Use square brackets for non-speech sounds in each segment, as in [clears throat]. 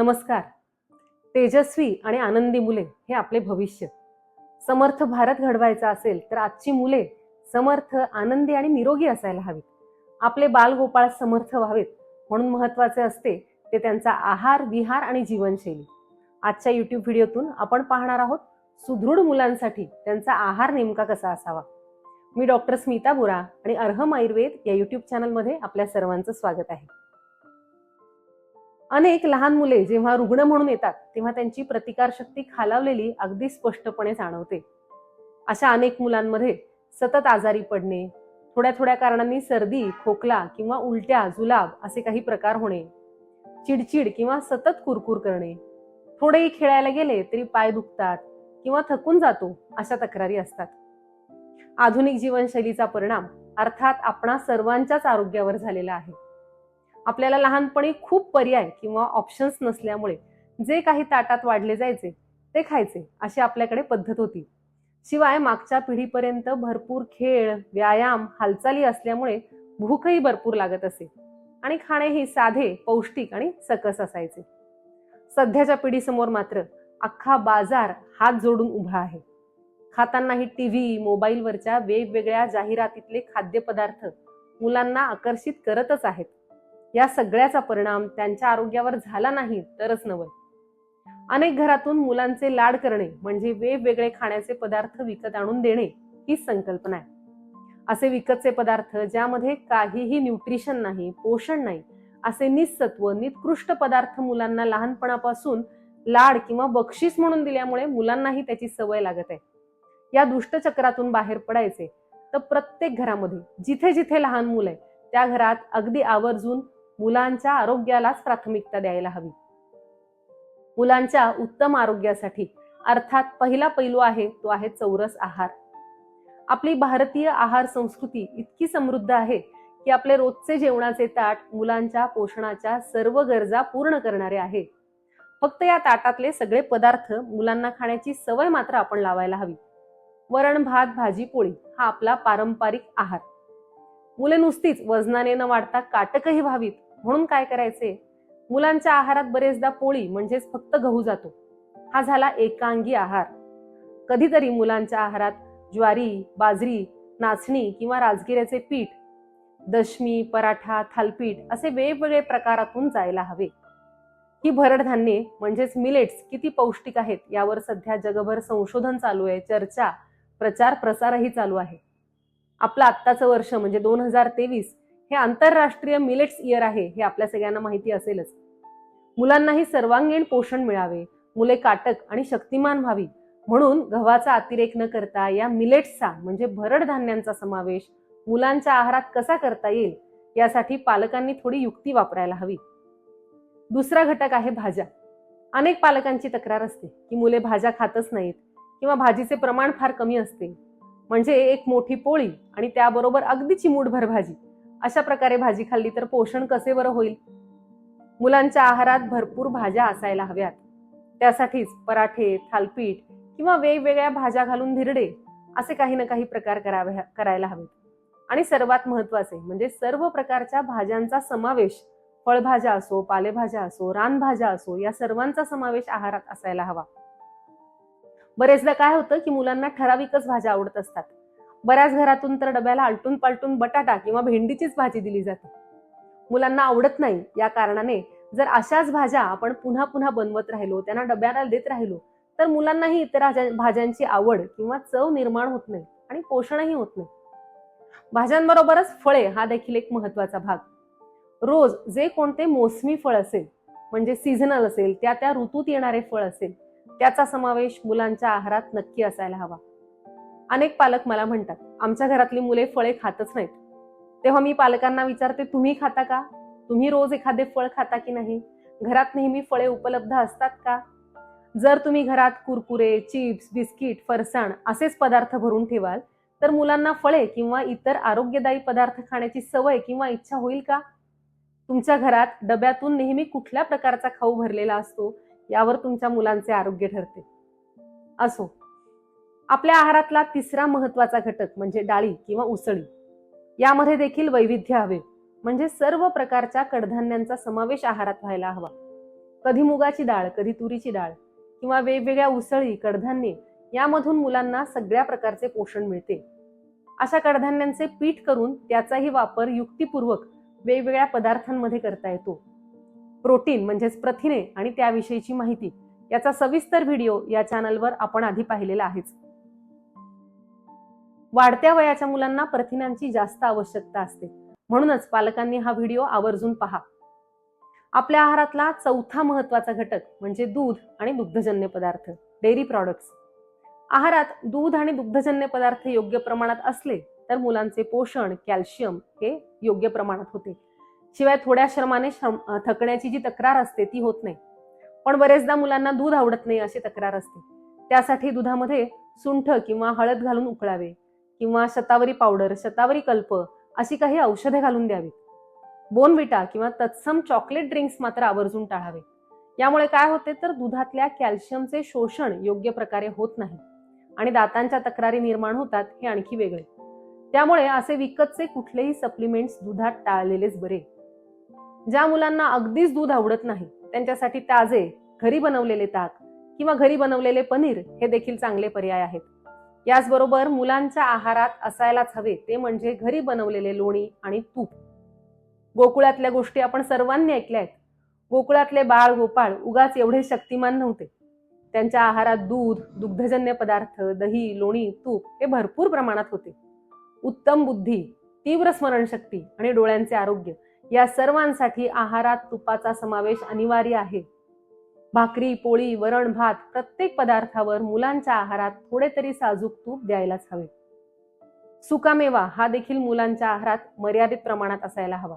नमस्कार. तेजस्वी आणि आनंदी मुले हे आपले भविष्य. समर्थ भारत घडवायचा असेल तर आजची मुले समर्थ आनंदी आणि निरोगी असायला हवीत. आपले बालगोपाळ समर्थ व्हावेत म्हणून महत्त्वाचे असते ते त्यांचा आहार विहार आणि जीवनशैली. आजच्या युट्यूब व्हिडिओतून आपण पाहणार आहोत सुदृढ मुलांसाठी त्यांचा आहार नेमका कसा असावा. मी डॉक्टर स्मिता बोरा आणि अर्हम आयुर्वेद या युट्यूब चॅनलमध्ये आपल्या सर्वांचं स्वागत आहे. अनेक लहान मुले जेव्हा रुग्ण म्हणून येतात तेव्हा त्यांची प्रतिकारशक्ती खालावलेली अगदी स्पष्टपणे जाणवते. अशा अनेक मुलांमध्ये सतत आजारी पडणे थोड्या थोड्या कारणांनी सर्दी खोकला किंवा उलट्या जुलाब असे काही प्रकार होणे चिडचिड किंवा सतत कुरकुर करणे थोडेही खेळायला गेले तरी पाय दुखतात किंवा थकून जातो अशा तक्रारी असतात. आधुनिक जीवनशैलीचा परिणाम अर्थात आपणा सर्वांच्याच आरोग्यावर झालेला आहे. आपल्याला लहानपणी खूप पर्याय किंवा ऑप्शन्स नसल्यामुळे जे काही ताटात वाढले जायचे ते खायचे अशी आपल्याकडे पद्धत होती. शिवाय मागच्या पिढीपर्यंत भरपूर खेळ व्यायाम हालचाली असल्यामुळे भूकही भरपूर लागत असे आणि खाणेही साधे पौष्टिक आणि सकस असायचे. सध्याच्या पिढीसमोर मात्र अख्खा बाजार हात जोडून उभा आहे. खातानाही टीव्ही मोबाईलवरच्या वेगवेगळ्या जाहिरातीतले खाद्यपदार्थ मुलांना आकर्षित करतच आहेत. या सगळ्याचा परिणाम त्यांच्या आरोग्यावर झाला नाही तरच नवल अनेक घरातून मुलांचे लाड करणे म्हणजे वेगवेगळे खाण्याचे पदार्थ विकत आणून देणे ही संकल्पना आहे. असे विकतचे पदार्थ ज्यामध्ये काहीही न्यूट्रिशन नाही पोषण नाही असे निसत्व निकृष्ट पदार्थ मुलांना लहानपणापासून लाड किंवा बक्षीस म्हणून दिल्यामुळे मुलांनाही त्याची सवय लागत आहे. या दुष्टचक्रातून बाहेर पडायचे तर प्रत्येक घरामध्ये जिथे जिथे लहान मुलं आहे त्या घरात अगदी आवर्जून मुलांच्या आरोग्यालाच प्राथमिकता द्यायला हवी. मुलांच्या उत्तम आरोग्यासाठी अर्थात पहिला पैलू आहे तो आहे चौरस आहार. आपली भारतीय आहार संस्कृती इतकी समृद्ध आहे की आपले रोजचे जेवणाचे ताट मुलांच्या पोषणाच्या सर्व गरजा पूर्ण करणारे आहे. फक्त या ताटातले सगळे पदार्थ मुलांना खाण्याची सवय मात्र आपण लावायला हवी. वरण भात भाजी पोळी हा आपला पारंपरिक आहार. मुले नुसतीच वजनाने न वाढता काटकही व्हावीत म्हणून काय करायचे? मुलांच्या आहारात बरेचदा पोळी म्हणजेच फक्त गहू जातो. हा झाला एकांगी आहार. कधीतरी मुलांच्या आहारात ज्वारी बाजरी नाचणी किंवा राजगिऱ्याचे पीठ दशमी पराठा थालपीठ असे वेगवेगळे प्रकारातून जायला हवे. ही भरड धान्ये म्हणजेच मिलेट्स किती पौष्टिक आहेत यावर सध्या जगभर संशोधन चालू आहे चर्चा प्रचार प्रसारही चालू आहे. आपलं आत्ताचं वर्ष म्हणजे दोन हजार तेवीस हे आंतरराष्ट्रीय मिलेट्स इयर आहे हे आपल्या सगळ्यांना माहिती असेलच. मुलांनाही सर्वांगीण पोषण मिळावे मुले काटक आणि शक्तिमान व्हावी म्हणून गव्हाचा अतिरेक न करता या मिलेट्सचा म्हणजे भरड धान्यांचा समावेश मुलांच्या आहारात कसा करता येईल यासाठी पालकांनी थोडी युक्ती वापरायला हवी. दुसरा घटक आहे भाज्या. अनेक पालकांची तक्रार असते की मुले भाज्या खातच नाहीत किंवा भाजीचे प्रमाण फार कमी असते. म्हणजे एक मोठी पोळी आणि त्याबरोबर अगदी चिमूटभर भाजी. अशा प्रकारे भाजी खाल्ली तर पोषण कसे बरं होईल? मुलांच्या आहारात भरपूर भाज्या असायला हव्यात. त्यासाठीच पराठे थालपीठ किंवा वेगवेगळ्या भाज्या घालून धिरडे असे काही ना काही प्रकार करावे करायला हवेत. आणि सर्वात महत्त्वाचे म्हणजे सर्व प्रकारच्या भाज्यांचा समावेश फळभाज्या असो पालेभाज्या असो रानभाज्या असो या सर्वांचा समावेश आहारात असायला हवा. बरेचदा काय होतं की मुलांना ठराविकच भाज्या आवडत असतात. बऱ्याच घरातून तर डब्याला आलटून पालटून बटाटा किंवा भेंडीचीच भाजी दिली जाते. मुलांना आवडत नाही या कारणाने जर अशाच भाज्या आपण पुन्हा पुन्हा बनवत राहिलो त्यांना डब्याला देत राहिलो तर मुलांनाही इतर भाज्यांची आवड किंवा चव निर्माण होत नाही आणि पोषणही होत नाही. भाज्यांबरोबरच फळे हा देखील एक महत्त्वाचा भाग. रोज जे कोणते मोसमी फळ असेल म्हणजे सीझनल असेल त्या त्या ऋतूत येणारे फळ असेल त्याचा समावेश मुलांच्या आहारात नक्की असायला हवा. अनेक पालक मला म्हणतात आमच्या घरातली मुले फळे खातच नाहीत. तेव्हा मी पालकांना विचारते तुम्ही खाता का? तुम्ही रोज एखादे फळ खाता की नाही? घरात नेहमी फळे उपलब्ध असतात का? जर तुम्ही घरात कुरकुरे चिप्स बिस्किट फरसाण असेच पदार्थ भरून ठेवाल तर मुलांना फळे किंवा इतर आरोग्यदायी पदार्थ खाण्याची सवय किंवा इच्छा होईल का? तुमच्या घरात डब्यातून नेहमी कुठल्या प्रकारचा खाऊ भरलेला असतो? यावर तुमच्या मुलांचे आरोग्य ठरते. असो. आपल्या आहारातला तिसरा महत्त्वाचा घटक म्हणजे डाळी किंवा उसळी. यामध्ये देखील वैविध्य हवे. म्हणजे सर्व प्रकारच्या कडधान्यांचा समावेश आहारात व्हायला हवा. कधी मुगाची डाळ कधी तुरीची डाळ किंवा वेगवेगळ्या उसळी कडधान्ये यामधून मुलांना सगळ्या प्रकारचे पोषण मिळते. अशा कडधान्यांचे पीठ करून त्याचाही वापर युक्तिपूर्वक वेगवेगळ्या पदार्थांमध्ये करता येतो. प्रोटीन म्हणजेच प्रथिने आणि त्याविषयीची माहिती याचा सविस्तर व्हिडिओ या चॅनलवर आपण आधी पाहिलेला आहेच. वाढत्या वयाच्या मुलांना प्रथिनांची जास्त आवश्यकता असते. म्हणूनच पालकांनी हा व्हिडिओ आवर्जून पहा. आपल्या आहारातला चौथा महत्त्वाचा घटक म्हणजे दूध आणि दुग्धजन्य पदार्थ डेअरी प्रॉडक्ट्स. आहारात दूध आणि दुग्धजन्य पदार्थ योग्य प्रमाणात असले तर मुलांचे पोषण कॅल्शियम हे योग्य प्रमाणात होते. शिवाय थोड्या श्रमाने श्रम थकण्याची जी तक्रार असते ती होत नाही. पण बरेचदा मुलांना दूध आवडत नाही अशी तक्रार असते. त्यासाठी दुधामध्ये सुंठ किंवा हळद घालून उकळावे. किंवा शतावरी पावडर शतावरी कल्प अशी काही औषधे घालून द्यावीत. बोनविटा किंवा तत्सम चॉकलेट ड्रिंक्स मात्र आवर्जून टाळावे. यामुळे काय होते तर दुधातल्या कॅल्शियमचे शोषण योग्य प्रकारे होत नाही आणि दातांच्या तक्रारी निर्माण होतात हे आणखी वेगळे. त्यामुळे असे विकतचे कुठलेही सप्लिमेंट्स दुधात टाळलेलेच बरे. ज्या मुलांना अगदीच दूध आवडत नाही त्यांच्यासाठी ताजे घरी बनवलेले ताक किंवा घरी बनवलेले पनीर हे देखील चांगले पर्याय आहेत. याचबरोबर मुलांच्या आहारात असायलाच हवे ते म्हणजे घरी बनवलेले लोणी आणि तूप. गोकुळातल्या गोष्टी आपण सर्वांनी ऐकल्या आहेत. गोकुळातले बाळ गोपाळ उगाच एवढे शक्तिमान नव्हते. त्यांच्या आहारात दूध दुग्धजन्य पदार्थ दही लोणी तूप हे भरपूर प्रमाणात होते. उत्तम बुद्धी तीव्र स्मरणशक्ती आणि डोळ्यांचे आरोग्य या सर्वांसाठी आहारात तुपाचा समावेश अनिवार्य आहे. भाकरी पोळी वरण भात प्रत्येक पदार्थावर मुलांच्या आहारात थोडे तरी साजूक तूप द्यायलाच हवे. सुकामेवा हा देखील मुलांच्या आहारात मर्यादित प्रमाणात असायला हवा.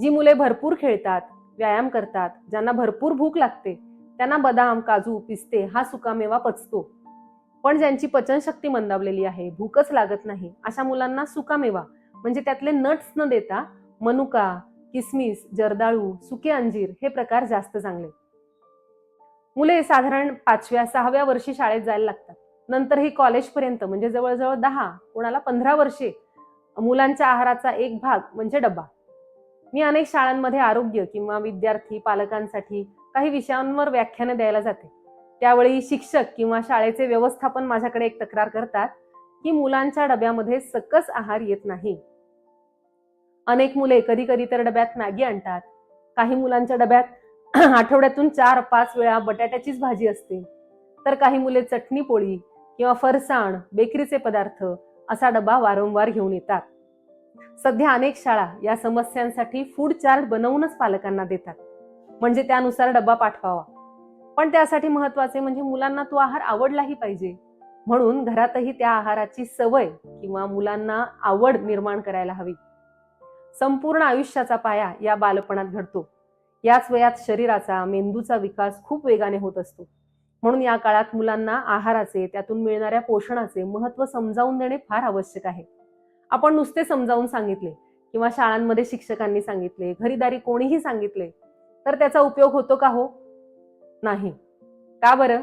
जी मुले भरपूर खेळतात व्यायाम करतात ज्यांना भरपूर भूक लागते त्यांना बदाम काजू पिस्ते हा सुकामेवा पचतो. पण ज्यांची पचनशक्ती मंदावलेली आहे भूकच लागत नाही अशा मुलांना सुकामेवा म्हणजे त्यातले नट्स न देता मनुका किसमिस जर्दाळू सुके अंजीर हे प्रकार जास्त चांगले. मुले साधारण पाचव्या सहाव्या वर्षी शाळेत जायला लागतात. नंतर ही कॉलेजपर्यंत म्हणजे जवळजवळ दहा कोणाला पंधरा वर्षे मुलांच्या आहाराचा एक भाग म्हणजे डब्बा. मी अनेक शाळांमध्ये आरोग्य किंवा विद्यार्थी पालकांसाठी काही विषयांवर व्याख्यानं द्यायला जाते. त्यावेळी शिक्षक किंवा शाळेचे व्यवस्थापन माझ्याकडे एक तक्रार करतात की मुलांच्या डब्यामध्ये सकस आहार येत नाही. अनेक मुले कधी कधी तर डब्यात मॅगी आणतात. काही मुलांच्या डब्यात [clears throat] आठवड्यातून चार पाच वेळा बटाट्याचीच भाजी असते. तर काही मुले चटणी पोळी किंवा फरसाण बेकरीचे पदार्थ असा डबा वारंवार घेऊन येतात. सध्या अनेक शाळा या समस्यांसाठी फूड चार्ट बनवूनच पालकांना देतात. म्हणजे त्यानुसार डबा पाठवावा. पण त्यासाठी महत्त्वाचे म्हणजे मुलांना तो आहार आवडलाही पाहिजे. म्हणून घरातही त्या आहाराची सवय किंवा मुलांना आवड निर्माण करायला हवी. संपूर्ण आयुष्याचा पाया या बालपणात घडतो. याच वयात शरीराचा मेंदूचा विकास खूप वेगाने होत असतो. म्हणून या काळात मुलांना आहाराचे त्यातून मिळणाऱ्या पोषणाचे महत्त्व समजावून देणे फार आवश्यक आहे. आपण नुसते समजावून सांगितले किंवा शाळांमध्ये शिक्षकांनी सांगितले घरीदारी कोणीही सांगितले तर त्याचा उपयोग होतो का हो? नाही. का बरं?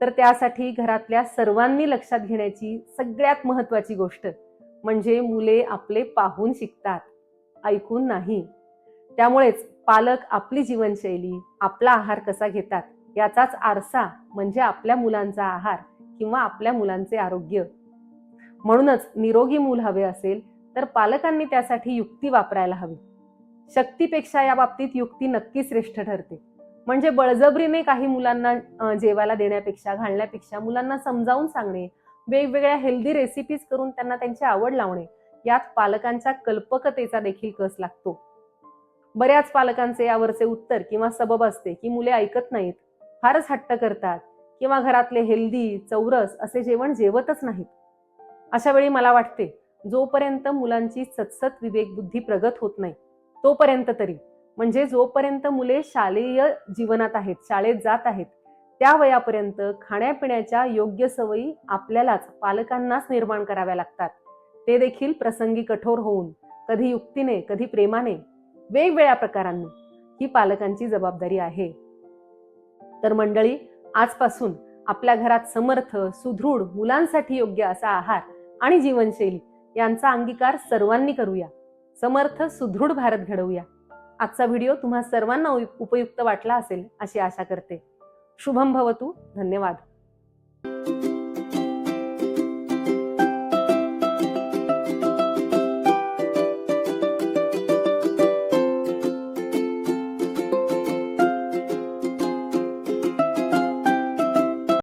तर त्यासाठी घरातल्या सर्वांनी लक्षात घेण्याची सगळ्यात महत्वाची गोष्ट म्हणजे मुले आपले पाहून शिकतात ऐकून नाही. त्यामुळेच पालक आपली जीवनशैली आपला आहार कसा घेतात याचाच आरसा म्हणजे आपल्या मुलांचा आहार किंवा आपल्या मुलांचे आरोग्य. म्हणूनच निरोगी मूल हवे असेल तर पालकांनी त्यासाठी युक्ती वापरायला हवी. शक्तीपेक्षा या बाबतीत युक्ती नक्की श्रेष्ठ ठरते. म्हणजे बळजबरीने काही मुलांना जेवायला देण्यापेक्षा घालण्यापेक्षा मुलांना समजावून सांगणे वेगवेगळ्या हेल्दी रेसिपीज करून त्यांना त्यांची आवड लावणे यात पालकांच्या कल्पकतेचा देखील कस लागतो. बऱ्याच पालकांचे यावरचे उत्तर किंवा सबब असते की मुले ऐकत नाहीत फारच हट्ट करतात किंवा घरातले हेल्दी चौरस असे जेवण जेवतच नाहीत. अशा वेळी मला वाटते जोपर्यंत मुलांची सतसत विवेकबुद्धी प्रगत होत नाही तोपर्यंत तरी म्हणजे जोपर्यंत मुले शालेय जीवनात आहेत शाळेत जात आहेत त्या वयापर्यंत खाण्यापिण्याच्या योग्य सवयी आपल्यालाच पालकांनाच निर्माण कराव्या लागतात. ते देखील प्रसंगी कठोर होऊन कधी युक्तीने कधी प्रेमाने वेगवेगळ्या प्रकारांनी ही पालकांची जबाबदारी आहे. तर मंडळी आजपासून आपल्या घरात समर्थ सुदृढ मुलांसाठी योग्य असा आहार आणि जीवनशैली यांचा अंगीकार सर्वांनी करूया. समर्थ सुदृढ भारत घडवूया. आजचा व्हिडिओ तुम्हा सर्वांना उपयुक्त वाटला असेल अशी आशा करते. शुभम भवतू. धन्यवाद.